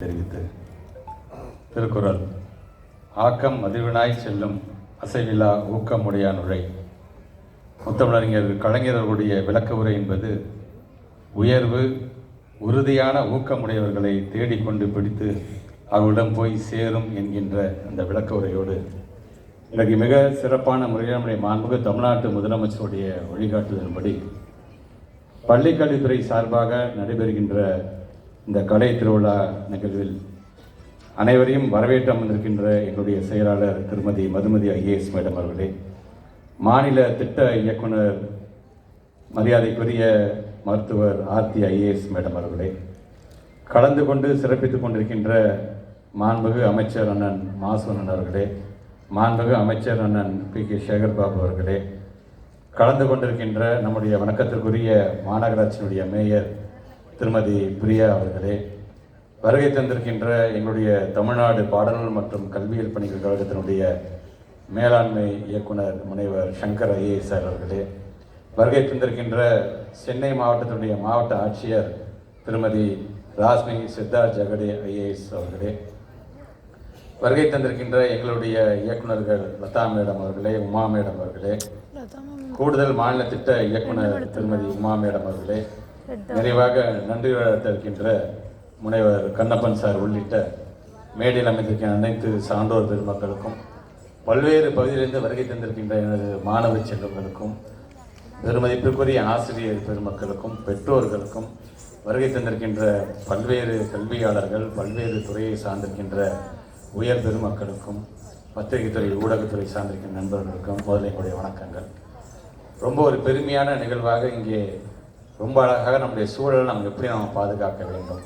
தெரிவித்து திருக்குறள் ஆக்கம் அதிர்வினாய் செல்லும் அசைவில்லா ஊக்கமுடையான் நுழை. முத்தமிழறிஞர் கலைஞர்களுடைய விளக்க உரை என்பது உயர்வு உறுதியான ஊக்கமுடையவர்களை தேடிக்கொண்டு பிடித்து அவர்களிடம் போய் சேரும் என்கின்ற அந்த விளக்க உரையோடு இன்றைக்கு மிக சிறப்பான முறையில் நம்முடைய தமிழ்நாட்டு முதலமைச்சருடைய வழிகாட்டுதலின்படி பள்ளிக்கல்வித்துறை சார்பாக நடைபெறுகின்ற இந்த கலை திருவிழா நிகழ்வில் அனைவரையும் வரவேற்று அமர்ந்திருக்கின்ற எங்களுடைய செயலாளர் திருமதி மதுமதி ஐஏஎஸ் மேடம் அவர்களே மாநில திட்ட இயக்குனர் மரியாதைக்குரிய மருத்துவர் ஆர்த்தி ஐஏஎஸ் மேடம் அவர்களே கலந்து கொண்டு சிறப்பித்துக் கொண்டிருக்கின்ற மாண்புகு அமைச்சர் அண்ணன் மாசுவனன் அவர்களே மாண்புகு அமைச்சர் அண்ணன் பி கே சேகர் பாபு அவர்களே கலந்து கொண்டிருக்கின்ற நம்முடைய வணக்கத்திற்குரிய மாநகராட்சியினுடைய மேயர் திருமதி பிரியா அவர்களே வருகை தந்திருக்கின்ற எங்களுடைய தமிழ்நாடு பாடநூல் மற்றும் கல்வியியல் பணிகள் கழகத்தினுடைய மேலாண்மை இயக்குனர் முனைவர் சங்கர் ஐஏஎஸ் அவர்களே வருகை தந்திருக்கின்ற சென்னை மாவட்டத்தினுடைய மாவட்ட ஆட்சியர் திருமதி ராஸ்மி சித்தார்த் ஜெகடே ஐஏஎஸ் அவர்களே வருகை தந்திருக்கின்ற எங்களுடைய இயக்குனர்கள் லதா மேடம் அவர்களே உமா மேடம் அவர்களே கூடுதல் மாநில திட்ட இயக்குனர் திருமதி உமா மேடம் அவர்களே நிறைவாக நன்றி தெரிவிக்கின்ற முனைவர் கண்ணப்பன் சார் உள்ளிட்ட மேடையில் அமைந்திருக்கிற அனைத்து சான்றோர் பெருமக்களுக்கும் பல்வேறு பகுதியிலிருந்து வருகை தந்திருக்கின்ற எனது மாணவ செல்வங்களுக்கும் பெருமதிப்பிற்குரிய ஆசிரியர் பெருமக்களுக்கும் பெற்றோர்களுக்கும் வருகை தந்திருக்கின்ற பல்வேறு கல்வியாளர்கள் பல்வேறு துறையை சார்ந்திருக்கின்ற உயர் பெருமக்களுக்கும் பத்திரிகை துறை ஊடகத்துறை சார்ந்திருக்கின்ற நண்பர்களுக்கும் முதல்ல வணக்கங்கள். ரொம்ப ஒரு பெருமையான நிகழ்வாக இங்கே ரொம்ப அழகாக நம்முடைய சூழலை நம்ம எப்படி நம்ம பாதுகாக்க வேண்டும்.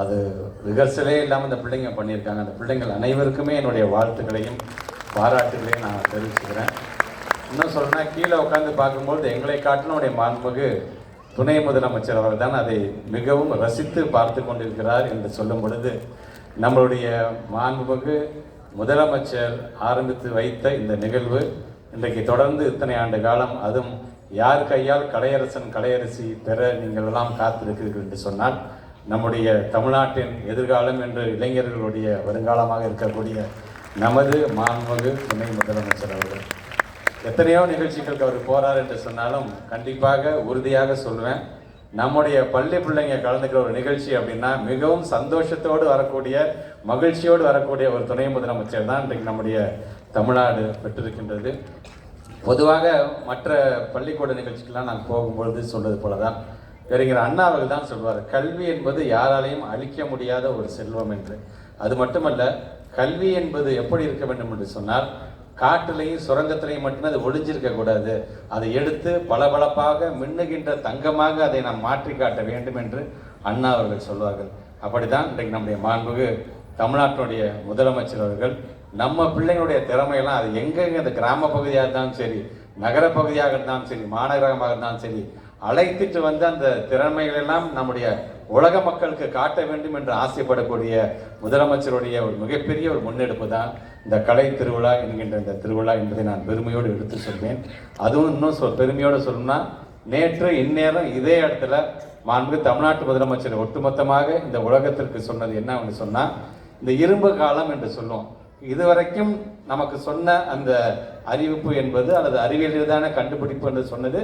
அது ரிஹர்சலே இல்லாமல் இந்த பிள்ளைங்க பண்ணியிருக்காங்க. அந்த பிள்ளைங்கள் அனைவருக்குமே என்னுடைய வாழ்த்துக்களையும் பாராட்டுகளையும் நான் தெரிவிச்சுக்கிறேன். இன்னும் சொல்லணும்னா கீழே உட்காந்து பார்க்கும்போது எங்களை காட்டினுடைய மாண்புமிகு துணை முதலமைச்சர் அவர் தான் அதை மிகவும் ரசித்து பார்த்து கொண்டிருக்கிறார் என்று சொல்லும் பொழுது நம்மளுடைய மாண்புமிகு முதலமைச்சர் ஆரம்பித்து வைத்த இந்த நிகழ்வு இன்றைக்கு தொடர்ந்து இத்தனை ஆண்டு காலம் அதுவும் யார் கையால் கலையரசன் கலையரசி பெற நீங்கள் எல்லாம் காத்திருக்கிறீர்கள் என்று சொன்னால் நம்முடைய தமிழ்நாட்டின் எதிர்காலம் என்று இளைஞர்களுடைய வருங்காலமாக இருக்கக்கூடிய நமது மாண்புமிகு துணை முதலமைச்சர் அவர்கள். எத்தனையோ நிகழ்ச்சிகளுக்கு அவர் போறார் என்று சொன்னாலும் கண்டிப்பாக உறுதியாக சொல்லுவேன் நம்முடைய பள்ளி பிள்ளைங்க கலந்துக்கிற ஒரு நிகழ்ச்சி அப்படின்னா மிகவும் சந்தோஷத்தோடு வரக்கூடிய மகிழ்ச்சியோடு வரக்கூடிய ஒரு துணை முதலமைச்சர் தான் இன்றைக்கு நம்முடைய தமிழ்நாடு பெற்றிருக்கின்றது. பொதுவாக மற்ற பள்ளிக்கூட நிகழ்ச்சிக்கெல்லாம் நான் போகும்பொழுது சொல்வது போல தான் அறிஞர் அண்ணா அவர்கள் தான் சொல்வார் கல்வி என்பது யாராலையும் அழிக்க முடியாத ஒரு செல்வம் என்று. அது மட்டுமல்ல கல்வி என்பது எப்படி இருக்க வேண்டும் என்று சொன்னால் காட்டிலையும் சுரங்கத்திலையும் மட்டுமே அது ஒளிஞ்சிருக்க கூடாது. அதை எடுத்து பளபளப்பாக மின்னுகின்ற தங்கமாக அதை நாம் மாற்றி காட்ட வேண்டும் என்று அண்ணா அவர்கள் சொல்வார்கள். அப்படித்தான் இன்றைக்கு நம்முடைய மாண்புகு தமிழ்நாட்டினுடைய முதலமைச்சர் அவர்கள் நம்ம பிள்ளைங்களுடைய திறமையெல்லாம் அது எங்கெங்க இந்த கிராம பகுதியாக இருந்தாலும் சரி நகர பகுதியாக இருந்தாலும் சரி மாநகரமாக இருந்தாலும் சரி அழைத்துட்டு வந்து அந்த திறமைகளெல்லாம் நம்முடைய உலக மக்களுக்கு காட்ட வேண்டும் என்று ஆசைப்படக்கூடிய முதலமைச்சருடைய ஒரு மிகப்பெரிய ஒரு முன்னெடுப்பு தான் இந்த கலை திருவிழா என்கின்ற இந்த திருவிழா என்பதை நான் பெருமையோடு எடுத்து சொல்வேன். அதுவும் இன்னும் சொல் பெருமையோடு சொல்லணும்னா நேற்று இந்நேரம் இதே இடத்துல மாண்பு தமிழ்நாட்டு முதலமைச்சர் ஒட்டுமொத்தமாக இந்த உலகத்திற்கு சொன்னது என்ன சொன்னால் இந்த இரும்பு காலம் என்று சொல்லுவோம். இதுவரைக்கும் நமக்கு சொன்ன அந்த அறிவிப்பு என்பது அல்லது அறிவியல் ரீதியான கண்டுபிடிப்பு என்று சொன்னது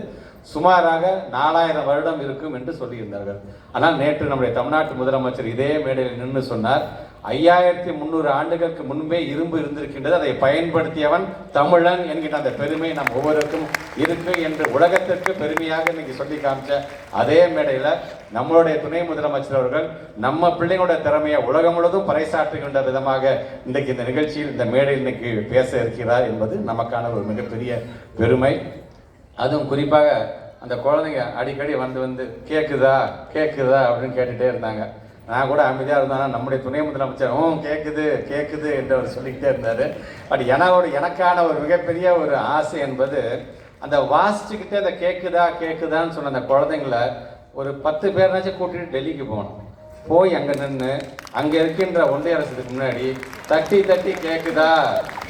சுமாராக நாலாயிரம் வருடம் இருக்கும் என்று சொல்லியிருந்தார்கள். ஆனால் நேற்று நம்முடைய தமிழ்நாட்டு முதலமைச்சர் இதே மேடையில் நின்று சொன்னார். ஐயாயிரத்தி முந்நூறு ஆண்டுகளுக்கு முன்பே இரும்பு இருந்திருக்கின்றது. அதை பயன்படுத்தியவன் தமிழன் என்கின்ற அந்த பெருமை நம் ஒவ்வொருக்கும் இருக்கு என்று உலகத்திற்கு பெருமையாக இன்னைக்கு சொல்லி காமிச்ச அதே மேடையில் நம்மளுடைய துணை முதலமைச்சர் அவர்கள் நம்ம பிள்ளைங்களோட திறமையை உலகம் முழுவதும் பறைசாற்றுகின்ற விதமாக இன்றைக்கு இந்த நிகழ்ச்சியில் இந்த மேடையில் இன்னைக்கு பேச இருக்கிறார் என்பது நமக்கான ஒரு மிகப்பெரிய பெருமை. அதுவும் குறிப்பாக அந்த குழந்தைங்க அடிக்கடி வந்து வந்து கேட்குதா கேட்குதா அப்படின்னு கேட்டுகிட்டே இருந்தாங்க. நான் கூட அமைதியாக இருந்தேன்? நம்முடைய துணை முதலமைச்சர் ஓ கேட்குது கேட்குது என்று அவர் சொல்லிக்கிட்டே இருந்தார். பட் எனோட எனக்கான ஒரு மிகப்பெரிய ஒரு ஆசை என்பது அந்த வாசிச்சுக்கிட்டே அந்த கேட்குதா கேட்குதான்னு சொன்ன அந்த குழந்தைங்கள ஒரு பத்து பேர்னாச்சும் கூட்டிட்டு டெல்லிக்கு போகணும். போய் அங்கே நின்று அங்கே இருக்கின்ற ஒன்றிய அரசுக்கு முன்னாடி தட்டி தட்டி கேட்குதா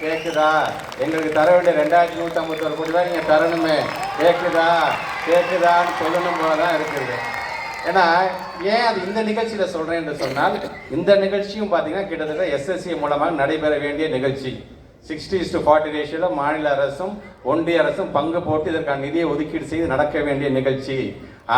கேட்குதா எங்களுக்கு தர வேண்டிய ரெண்டாயிரத்தி நூற்றம்பத்தோரு கோடி தான் நீங்கள் தரணுமே. கேட்குதா கேட்குதான்னு சொல்லணும் போல தான் இருக்குது. ஏன்னா ஏன் அது இந்த நிகழ்ச்சியில் சொல்கிறேன் என்று சொன்னால் இந்த நிகழ்ச்சியும் பார்த்தீங்கன்னா கிட்டத்தட்ட எஸ்எஸ்சி மூலமாக நடைபெற வேண்டிய நிகழ்ச்சி. சிக்ஸ்டி டு ஃபார்ட்டி ரேஷியோவில் மாநில அரசும் ஒன்றிய அரசும் பங்கு போட்டு இதற்கான நிதியை ஒதுக்கீடு செய்து நடக்க வேண்டிய நிகழ்ச்சி.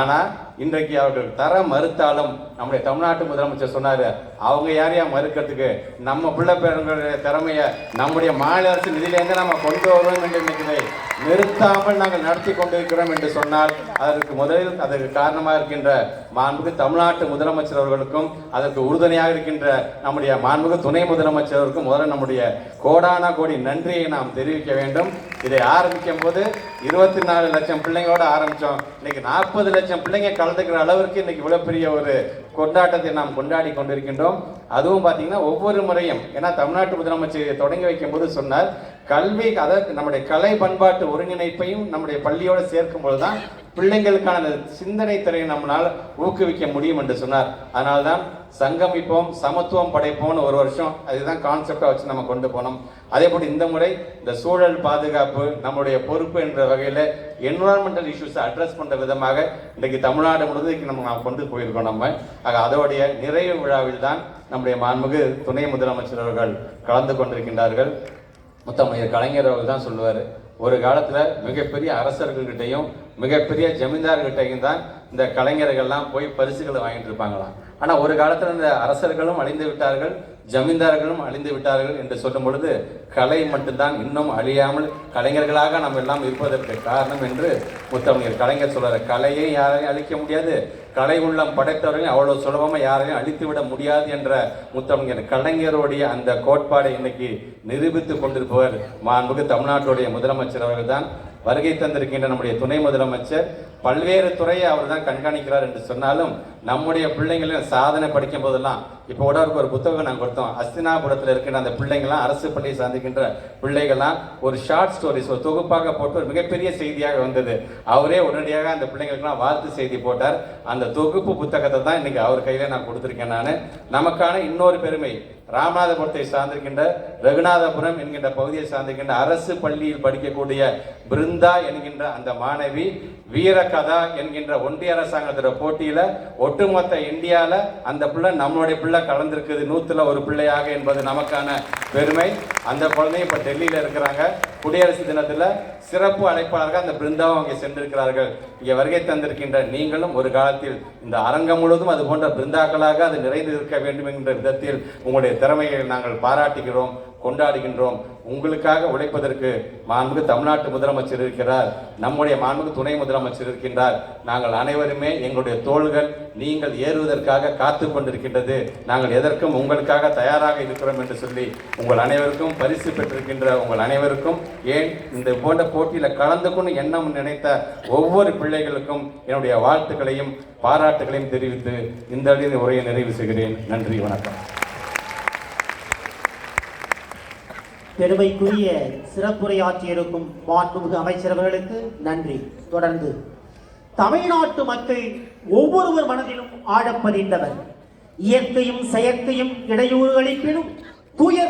ஆனால் இன்றைக்கு அவர்கள் தர மறுத்தாலும் நம்முடைய தமிழ்நாட்டு முதலமைச்சர் சொன்னாரு அவங்க யாரையா மறுக்கிறதுக்கு? நம்ம பிள்ளை பேரங்களுடைய திறமைய நம்முடைய மாநில அரசு நிதியிலேருந்து நம்ம கொண்டு வருவோம் என்று நினைக்கிறதை நிறுத்தாமல் நாங்கள் நடத்தி கொண்டிருக்கிறோம் என்று சொன்னால் அதற்கு முதலில் அதற்கு காரணமாக இருக்கின்ற மாண்புக்கு தமிழ்நாட்டு முதலமைச்சர் அவர்களுக்கும் அதற்கு உறுதுணையாக இருக்கின்ற நம்முடைய மாண்புக்கு துணை முதலமைச்சர் அவர்களுக்கும் முதல்ல நம்முடைய கோடான கோடி நன்றியை நாம் தெரிவிக்க வேண்டும். இதை ஆரம்பிக்கும் போது இருபத்தி நாலு லட்சம் பிள்ளைங்களோட ஆரம்பித்தோம் இன்னைக்கு நாற்பது லட்சம் பிள்ளைங்க கலந்துக்கிற அளவிற்கு இன்னைக்கு இவ்வளவு பெரிய ஒரு கொண்டாட்டத்தை நாம் கொண்டாடி கொண்டிருக்கின்றோம். அதுவும் பார்த்தீங்கன்னா ஒவ்வொரு முறையும் ஏன்னா தமிழ்நாட்டு முதலமைச்சர் தொடங்கி வைக்கும் போது சொன்னார் கல்வி அதாவது நம்முடைய கலை பண்பாட்டு ஒருங்கிணைப்பையும் நம்முடைய பள்ளியோடு சேர்க்கும் பொழுது தான் பிள்ளைங்களுக்கான சிந்தனை திறனை நம்மளால் ஊக்குவிக்க முடியும் என்று சொன்னார். அதனால்தான் சங்கமிப்போம் சமத்துவம் படைப்போம்னு ஒரு வருஷம் அதுதான் கான்செப்டாக வச்சு நம்ம கொண்டு போனோம். அதே போல் இந்த முறை இந்த சூழல் பாதுகாப்பு நம்முடைய பொறுப்பு என்ற வகையில் என்வரான்மெண்டல் இஷ்யூஸை அட்ரஸ் பண்ணுற விதமாக இன்றைக்கு தமிழ்நாடு முழுவதும் நம்ம நாம் கொண்டு போயிருக்கோம் நம்ம. ஆக அதோடைய நிறைவு விழாவில் தான் நம்முடைய மாண்புமிகு துணை முதலமைச்சர் அவர்கள் கலந்து கொண்டிருக்கின்றார்கள். முத்தமிழர் கலைஞர் அவர்கள் தான் சொல்லுவார் ஒரு காலத்தில் மிகப்பெரிய அரசர்கள்கிட்டையும் மிகப்பெரிய ஜமீன்தார்கிட்டையும் தான் இந்த கலைஞர்கள்லாம் போய் பரிசுகளை வாங்கிட்டு இருப்பாங்களாம். ஆனால் ஒரு காலத்தில் இந்த அரசர்களும் அழிந்து விட்டார்கள் ஜமீன்தார்களும் அழிந்து விட்டார்கள் என்று சொல்லும் பொழுது கலை மட்டும்தான் இன்னும் அழியாமல் கலைஞர்களாக நாம் எல்லாம் இருப்பதற்கு காரணம் என்று முத்தமிழர் கலைஞர் சொல்றாரு. கலையை யாரையும் அழிக்க முடியாது. கலை உள்ளம் படைத்தவர்களையும் அவ்வளவு சுலபமாக யாரையும் அழித்து விட முடியாது என்ற முத்தமிழர் கலைஞருடைய அந்த கோட்பாடை இன்னைக்கு நிரூபித்து கொண்டிருப்பவர் மாண்புக்கு தமிழ்நாட்டுடைய முதலமைச்சர் அவர்கள் தான் வருகை தந்திருக்கின்ற நம்முடைய துணை முதலமைச்சர் பல்வேறு துறையை அவர் தான் கண்காணிக்கிறார் என்று சொன்னாலும் நம்முடைய பிள்ளைங்களையும் சாதனை படிக்கும் போதெல்லாம் இப்போ கூட அவருக்கு ஒரு புத்தகம் நாங்கள் கொடுத்தோம். அஸ்தினாபுரத்தில் இருக்கின்ற அந்த பிள்ளைங்களாம் அரசு பள்ளியை சார்ந்திருக்கின்ற பிள்ளைகள்லாம் ஒரு ஷார்ட் ஸ்டோரிஸ் ஒரு தொகுப்பாக போட்டு ஒரு மிகப்பெரிய செய்தியாக வந்தது. அவரே உடனடியாக அந்த பிள்ளைங்களுக்குலாம் வாழ்த்து செய்தி போட்டார். அந்த தொகுப்பு புத்தகத்தை தான் இன்னைக்கு அவர் கையில் நான் கொடுத்துருக்கேன் நான். நமக்கான இன்னொரு பெருமை ராமநாதபுரத்தை சார்ந்திருக்கின்ற ரகுநாதபுரம் என்கின்ற பகுதியை சார்ந்திருக்கின்ற அரசு பள்ளியில் படிக்கக்கூடிய பிருந்தா என்கின்ற அந்த மாணவி வீரகதா என்கின்ற ஒன்றிய அரசாங்கத்தோட போட்டியில ஒட்டுமொத்த இந்தியால அந்த பிள்ளை நம்மளுடைய பிள்ளை கலந்திருக்குது. நூத்துல ஒரு பிள்ளையாக என்பது நமக்கான பெருமை. அந்த குழந்தையும் இப்ப டெல்லியில இருக்கிறாங்க. குடியரசு தினத்துல சிறப்பு அழைப்பாளர்கள் அந்த பிருந்தாவும் அங்கே சென்றிருக்கிறார்கள். இங்கே வருகை தந்திருக்கின்ற நீங்களும் ஒரு காலத்தில் இந்த அரங்கம் முழுவதும் அது போன்ற பிருந்தாக்களாக அது நிறைந்து இருக்க வேண்டும் என்கின்ற விதத்தில் உங்களுடைய திறமைகளை நாங்கள் பாராட்டுகிறோம் கொண்டாடுகின்றோம். உங்களுக்காக உழைப்பதற்கு மாண்புக்கு தமிழ்நாட்டு முதலமைச்சர் இருக்கிறார். நம்முடைய மாண்புக்கு துணை முதலமைச்சர் இருக்கின்றார். நாங்கள் அனைவருமே எங்களுடைய தோள்கள் நீங்கள் ஏறுவதற்காக காத்து கொண்டிருக்கின்றது. நாங்கள் எதற்கும் உங்களுக்காக தயாராக இருக்கிறோம் என்று சொல்லி உங்கள் அனைவருக்கும் பரிசு பெற்றிருக்கின்ற உங்கள் அனைவருக்கும் ஏன் இந்த போன்ற போட்டியில் கலந்துக்கொண்டு எண்ணம் நினைத்த ஒவ்வொரு பிள்ளைகளுக்கும் என்னுடைய வாழ்த்துக்களையும் பாராட்டுகளையும் தெரிவித்து இந்த உரையை நிறைவு செய்கிறேன். நன்றி வணக்கம். பெருமைக்குரிய சிறப்புரையாற்றியிருக்கும் மாண்புமிகு அமைச்சரவர்களுக்கு நன்றி. தொடர்ந்து தமிழ்நாட்டு மக்கள் ஒவ்வொருவர் மனதிலும் ஆழப்பதிந்தவர். இயற்கையும் செயற்கையும் இடையூறு அளிப்பினும் தூய